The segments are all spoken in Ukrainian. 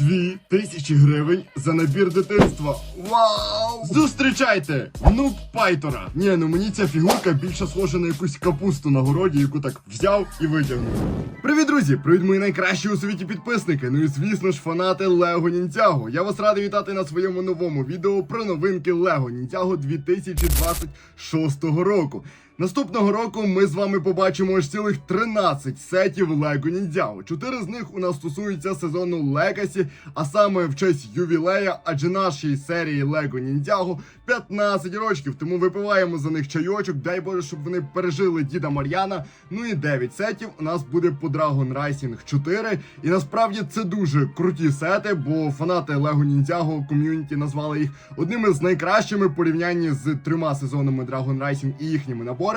Дві тисячі гривень за набір дитинства. Вау! Зустрічайте! Внук Пайтора. Ні, ну мені ця фігурка більше схожа на якусь капусту на городі, яку так взяв і витягнув. Привіт, друзі! Привіт, мої найкращі у світі підписники. Ну і звісно ж, фанати Лего Ніндзяго. Я вас радий вітати на своєму новому відео про новинки Лего Ніндзяго 2026 року. Наступного року ми з вами побачимо аж цілих 13 сетів Lego Ninjago. Чотири з них у нас стосуються сезону Legacy, а саме в честь ювілея, адже нашій серії Lego Ninjago 15 років. Тому випиваємо за них чайочок. Дай Боже, щоб вони пережили діда Мар'яна. Ну і 9 сетів у нас буде по Dragon Racing 4. І насправді це дуже круті сети, бо фанати Lego Ninjago ком'юніті назвали їх одними з найкращими порівнянні з трьома сезонами Dragon Racing і їхніми наборами.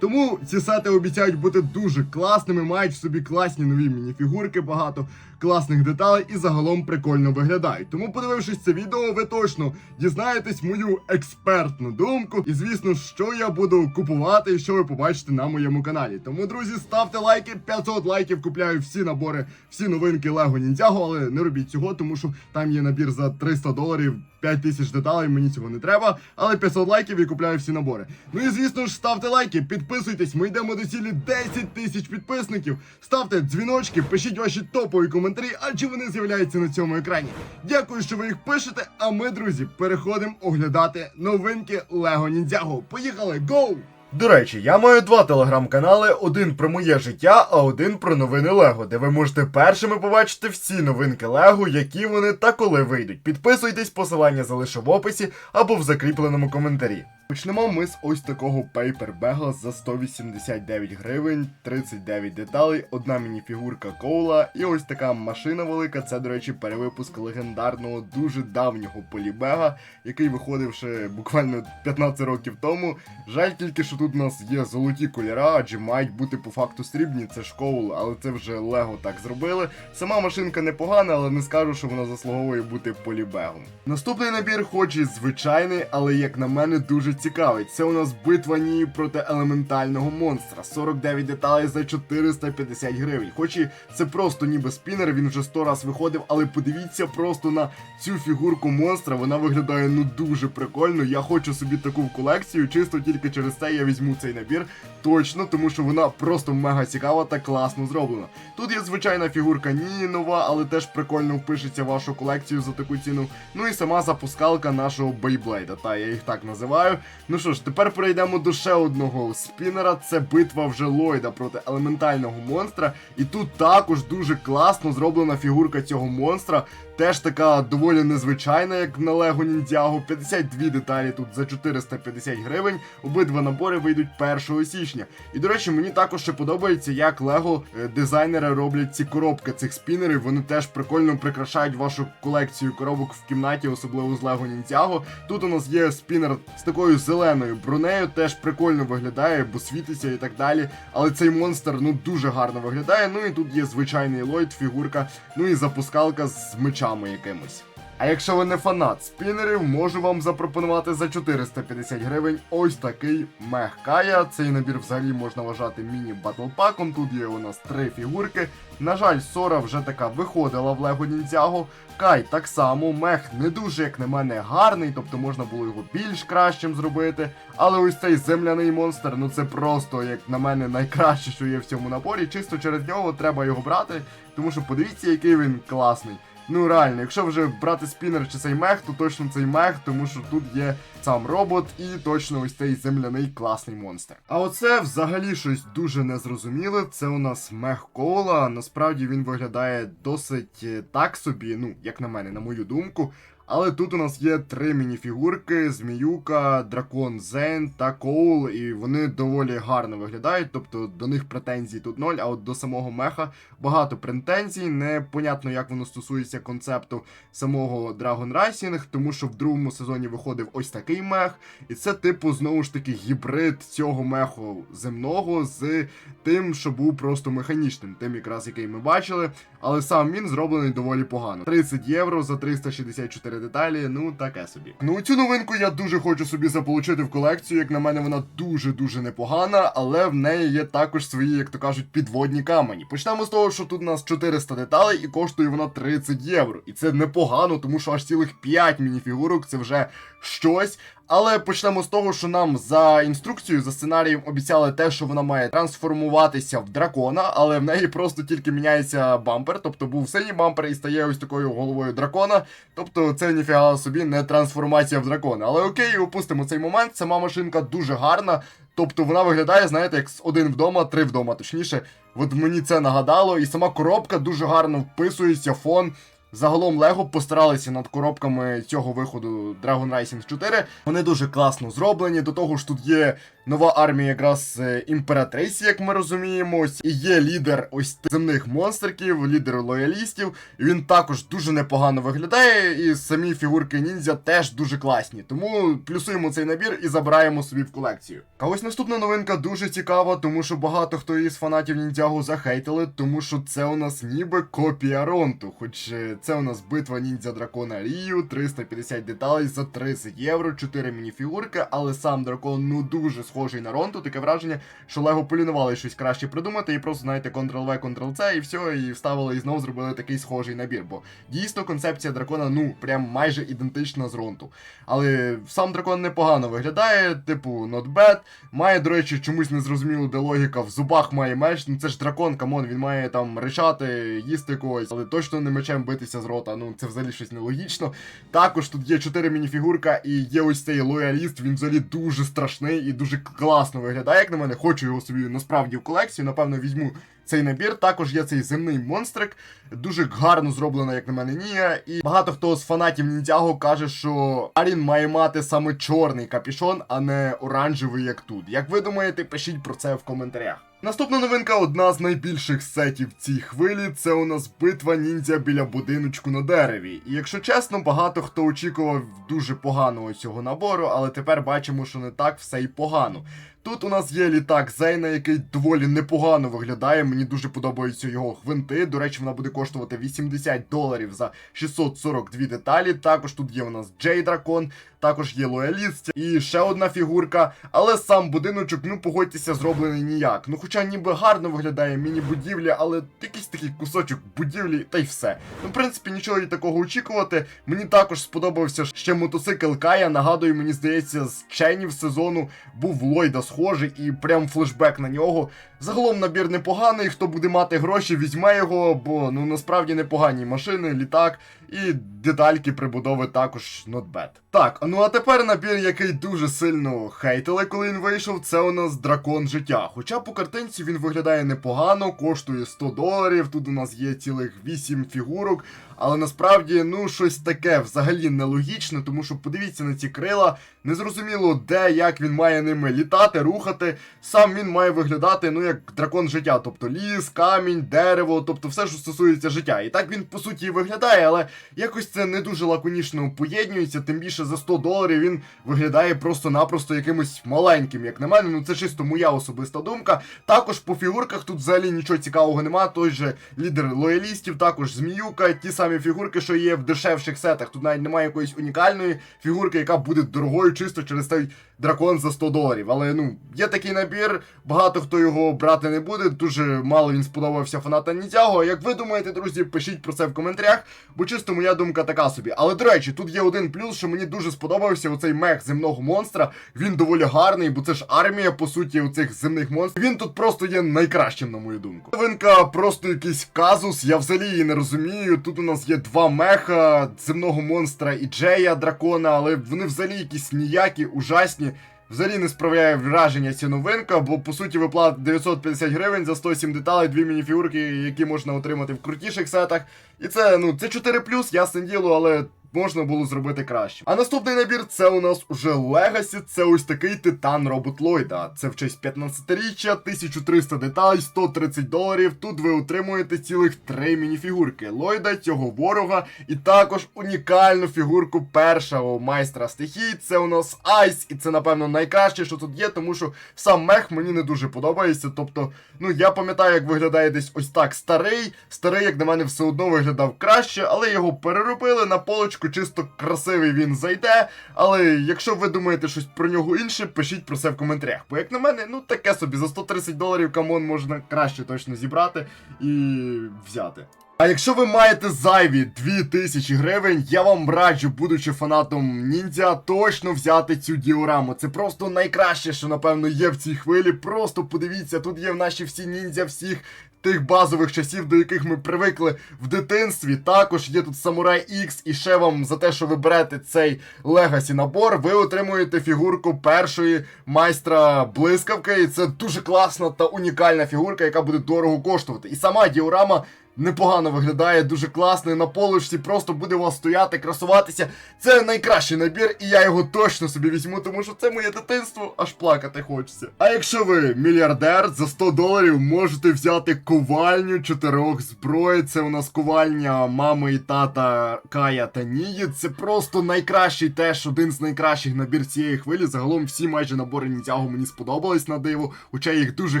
Тому ці сети обіцяють бути дуже класними, мають в собі класні нові мініфігурки, багато класних деталей і загалом прикольно виглядають. Тому, подивившись це відео, ви точно дізнаєтесь мою експертну думку. І звісно, що я буду купувати і що ви побачите на моєму каналі. Тому, друзі, ставте лайки, 500 лайків купляю всі набори, всі новинки Lego Ninjago, але не робіть цього, тому що там є набір за 300 доларів. 5 тисяч деталей, мені цього не треба, але 500 лайків і купляю всі набори. Ну і звісно ж, ставте лайки, підписуйтесь, ми йдемо до цілі 10 тисяч підписників. Ставте дзвіночки, пишіть ваші топові коментарі, адже вони з'являються на цьому екрані. Дякую, що ви їх пишете. А ми, друзі, переходимо оглядати новинки Лего Ніндзяго. Поїхали, гоу! До речі, я маю два телеграм-канали: один про моє життя, а один про новини Лего, де ви можете першими побачити всі новинки Лего, які вони та коли вийдуть. Підписуйтесь, посилання залишу в описі або в закріпленому коментарі. Почнемо ми з ось такого пейпербега за 189 гривень, 39 деталей, одна мініфігурка коула і ось така машина велика. Це, до речі, перевипуск легендарного дуже давнього полібега, який виходив ще буквально 15 років тому. Жаль тільки, що тут у нас є золоті кольора, адже мають бути по факту срібні, це ж коул, але це вже Лего так зробили. Сама машинка непогана, але не скажу, що вона заслуговує бути полібегом. Наступний набір, хоч і звичайний, але як на мене дуже цікавий. Це у нас битва Нії проти елементального монстра. 49 деталей за 450 гривень. Хоч і це просто ніби спінер, він вже 100 раз виходив, але подивіться просто на цю фігурку монстра. Вона виглядає ну дуже прикольно. Я хочу собі таку в колекцію. Чисто тільки через це я візьму цей набір. Точно, тому що вона просто мега цікава та класно зроблена. Тут є звичайна фігурка Нії нова, але теж прикольно впишеться в вашу колекцію за таку ціну. Ну і сама запускалка нашого Бейблейда. Та я їх так називаю. Ну що ж, тепер перейдемо до ще одного спінера. Це битва вже Ллойда проти елементального монстра. І тут також дуже класно зроблена фігурка цього монстра. Теж така доволі незвичайна, як на Lego Ninjago. 52 деталі тут за 450 гривень. Обидва набори вийдуть 1 січня. І до речі, мені також ще подобається, як Lego е, дизайнери роблять ці коробки цих спінерів. Вони теж прикольно прикрашають вашу колекцію коробок в кімнаті, особливо з Lego Ninjago. Тут у нас є спінер з такою зеленою бронею, теж прикольно виглядає, бо світиться і так далі. Але цей монстр ну дуже гарно виглядає. Ну і тут є звичайний Ллойд, фігурка, ну і запускалка з мечами якимось. А якщо ви не фанат спінерів, можу вам запропонувати за 450 гривень ось такий мех Кая. Цей набір взагалі можна вважати міні-батлпаком. Тут є у нас три фігурки. На жаль, Сора вже така виходила в Lego Ninjago. Кай так само, мех не дуже, як на мене, гарний, тобто можна було його більш кращим зробити. Але ось цей земляний монстр, ну це просто, як на мене, найкраще, що є в цьому наборі. Чисто через нього треба його брати, тому що подивіться, який він класний. Ну реально, якщо вже брати спінер чи цей мех, то точно цей мех, тому що тут є сам робот і точно ось цей земляний класний монстр. А оце взагалі щось дуже незрозуміле. Це у нас мех кола. Насправді він виглядає досить е, так собі, ну, як на мене, на мою думку. Але тут у нас є три мініфігурки: Зміюка, Дракон Зен та Коул, і вони доволі гарно виглядають, тобто до них претензій тут ноль, а от до самого меха багато претензій. Непонятно, як воно стосується концепту самого Dragon Racing, тому що в другому сезоні виходив ось такий мех, і це, типу, знову ж таки, гібрид цього меху земного з тим, що був просто механічним, тим якраз який ми бачили. Але сам він зроблений доволі погано. 30 євро за 364 4 деталі, ну таке собі. Ну цю новинку я дуже хочу собі заполучити в колекцію. Як на мене, вона дуже-дуже непогана, але в неї є також свої, як то кажуть, підводні камені. Почнемо з того, що тут у нас 400 деталей і коштує вона 30 євро. І це непогано, тому що аж цілих 5 мініфігурок це вже щось. Але почнемо з того, що нам за інструкцією, за сценарієм обіцяли те, що вона має трансформуватися в дракона, але в неї просто тільки міняється бампер. Тобто був синій бампер і стає ось такою головою дракона. Тобто це ніфіга собі не трансформація в дракона. Але окей, опустимо цей момент. Сама машинка дуже гарна. Тобто вона виглядає, знаєте, як з один вдома, три вдома, точніше. От мені це нагадало, і сама коробка дуже гарно вписується, фон. Загалом Лего постаралися над коробками цього виходу Dragon Racing 4. Вони дуже класно зроблені. До того ж, тут є нова армія якраз е, імператриці, як ми розуміємо. І є лідер ось земних монстриків, лідер лоялістів. Він також дуже непогано виглядає. І самі фігурки ніндзя теж дуже класні. Тому плюсуємо цей набір і забираємо собі в колекцію. А ось наступна новинка дуже цікава, тому що багато хто із фанатів ніндзягу захейтили, тому що це у нас ніби копія Ронту. Хоч е, це у нас битва ніндзя дракона Рію, 350 деталей за 30 євро, 4 мініфігурки, але сам дракон ну дуже схожий на Ронту. Таке враження, що Лего полінували щось краще придумати, і просто, знаєте, Ctrl-V, Ctrl-C, і все, і вставили і знову зробили такий схожий набір. Бо дійсно концепція дракона, ну, прям майже ідентична з Ронту. Але сам дракон непогано виглядає, типу, not bad. Має, до речі, чомусь незрозуміло, де логіка. В зубах має меч. Ну це ж дракон, камон, він має там ричати, їсти когось, але точно не мечем битися з рота. Ну це взагалі щось нелогічно. Також тут є 4 мініфігурка, і є ось цей лояліст. Він взагалі дуже страшний і дуже класно виглядає, як на мене. Хочу його собі насправді в колекцію. Напевно, візьму цей набір. Також є цей земний монстрик. Дуже гарно зроблена, як на мене, Нія. І багато хто з фанатів Ніндзяго каже, що Арін має мати саме чорний капішон, а не оранжевий, як тут. Як ви думаєте, пишіть про це в коментарях. Наступна новинка одна з найбільших сетів цій хвилі. Це у нас битва ніндзя біля будиночку на дереві. І якщо чесно, багато хто очікував дуже поганого цього набору, але тепер бачимо, що не так все й погано. Тут у нас є літак Зейна, який доволі непогано виглядає. Мені дуже подобаються його гвинти. До речі, вона буде коштувати 80 доларів за 642 деталі. Також тут є у нас Джей Дракон, також є лояліст і ще одна фігурка. Але сам будиночок, ну погодьтеся, зроблений ніяк. Ну, хоча ніби гарно виглядає міні-будівля, але якийсь такий кусочок будівлі, та й все. Ну, в принципі, нічого і такого очікувати. Мені також сподобався ще мотоцикл Кая. Нагадую, мені здається, з ченів сезону був в Ллойда схожий і прям флешбек на нього. Загалом набір непоганий. Хто буде мати гроші, візьме його, бо ну насправді непогані машини, літак і детальки прибудови також not bad. Так, ну а тепер набір, який дуже сильно хейтили, коли він вийшов, це у нас дракон життя. Хоча по картинці він виглядає непогано, коштує 100 доларів. Тут у нас є цілих 8 фігурок. Але насправді, ну, щось таке взагалі нелогічне, тому що подивіться на ці крила, незрозуміло, де, як він має ними літати, рухати. Сам він має виглядати, ну, як дракон життя, тобто ліс, камінь, дерево, тобто все, що стосується життя. І так він, по суті, виглядає, але якось це не дуже лаконічно поєднується, тим більше за 100 доларів він виглядає просто-напросто якимось маленьким, як на мене. Ну це чисто моя особиста думка. Також по фігурках тут взагалі нічого цікавого нема. Той же лідер лоялістів, також зміюка, ті самі фігурки, що є в дешевших сетах. Тут навіть немає якоїсь унікальної фігурки, яка буде дорогою чисто через той дракон за 100 доларів. Але ну, є такий набір, багато хто його брати не буде. Дуже мало він сподобався фанатам Ніндзяго. Як ви думаєте, друзі, пишіть про це в коментарях, бо чисто моя думка така собі. Але до речі, тут є один плюс, що мені дуже сподобався оцей мех земного монстра. Він доволі гарний, бо це ж армія, по суті, у цих земних монстрів. Він тут просто є найкращим, на мою думку. Новинка просто якийсь казус, я взагалі її не розумію. Тут у нас є два меха земного монстра і Джея дракона, але вони взагалі якісь ніякі, ужасні. Взагалі не справляє враження ця новинка, бо по суті виплата 950 гривень за 107 деталей, дві мініфігурки, які можна отримати в крутіших сетах. І це, ну, це 4 ясне діло, але можна було зробити краще. А наступний набір це у нас уже Легасі. Це ось такий титан робот Ллойда. Це в честь 15-річчя, 1300 деталей, 130 доларів. Тут ви отримуєте цілих три мініфігурки Ллойда, цього ворога, і також унікальну фігурку першого майстра стихій. Це у нас Айс, і це, напевно, найкраще, що тут є, тому що сам мех мені не дуже подобається. Тобто, ну я пам'ятаю, як виглядає десь ось так старий. Старий, як на мене, все одно виглядав краще, але його переробили на полочку фоточку, чисто красивий він зайде. Але якщо ви думаєте щось про нього інше, пишіть про це в коментарях. Бо як на мене, ну таке собі за 130 доларів камон можна краще точно зібрати і взяти. А якщо ви маєте зайві 2000 гривень, я вам раджу, будучи фанатом ніндзя, точно взяти цю діораму. Це просто найкраще, що напевно є в цій хвилі. Просто подивіться, тут є в наші всі ніндзя всіх. Тих базових часів, до яких ми привикли в дитинстві. Також є тут Samurai X, і ще вам за те, що ви берете цей Legacy набор, ви отримуєте фігурку першої майстра блискавки. І це дуже класна та унікальна фігурка, яка буде дорого коштувати. І сама діорама непогано виглядає, дуже класно. і На полочці просто буде у вас стояти, красуватися. Це найкращий набір, і я його точно собі візьму, тому що це моє дитинство, аж плакати хочеться. А якщо ви мільярдер, за 100 доларів можете взяти ковальню чотирьох зброї. Це у нас ковальня мами і тата Кая та Нії. Це просто найкращий теж один з найкращих набір цієї хвилі. Загалом всі майже набори Ніндзяго мені сподобались на диво, хоча я їх дуже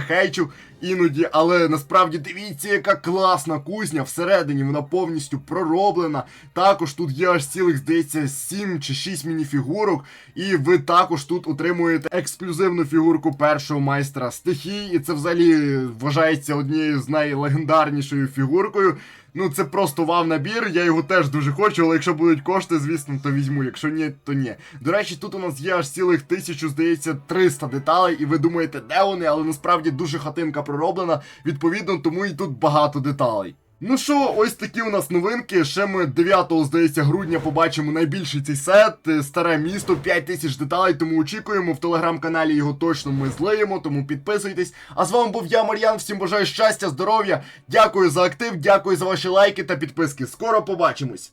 хейчу іноді, але насправді дивіться, яка класна кузня. Всередині вона повністю пророблена. Також тут є аж цілих, здається, 7 чи 6 мініфігурок. І ви також тут отримуєте ексклюзивну фігурку першого майстра стихій. І це взагалі вважається однією з найлегендарнішою фігуркою. Ну, це просто вав набір, я його теж дуже хочу, але якщо будуть кошти, звісно, то візьму. Якщо ні, то ні. До речі, тут у нас є аж цілих тисячу, здається, 300 деталей, і ви думаєте, де вони, але насправді дуже хатинка пророблена, відповідно, тому і тут багато деталей. Ну що, ось такі у нас новинки. Ще ми 9, здається, грудня побачимо найбільший цей сет. е, Старе місто, 5 тисяч деталей, тому очікуємо. В телеграм-каналі його точно ми злиємо, тому підписуйтесь. А з вами був я, Мар'ян. Всім бажаю щастя, здоров'я. Дякую за актив, дякую за ваші лайки та підписки. Скоро побачимось.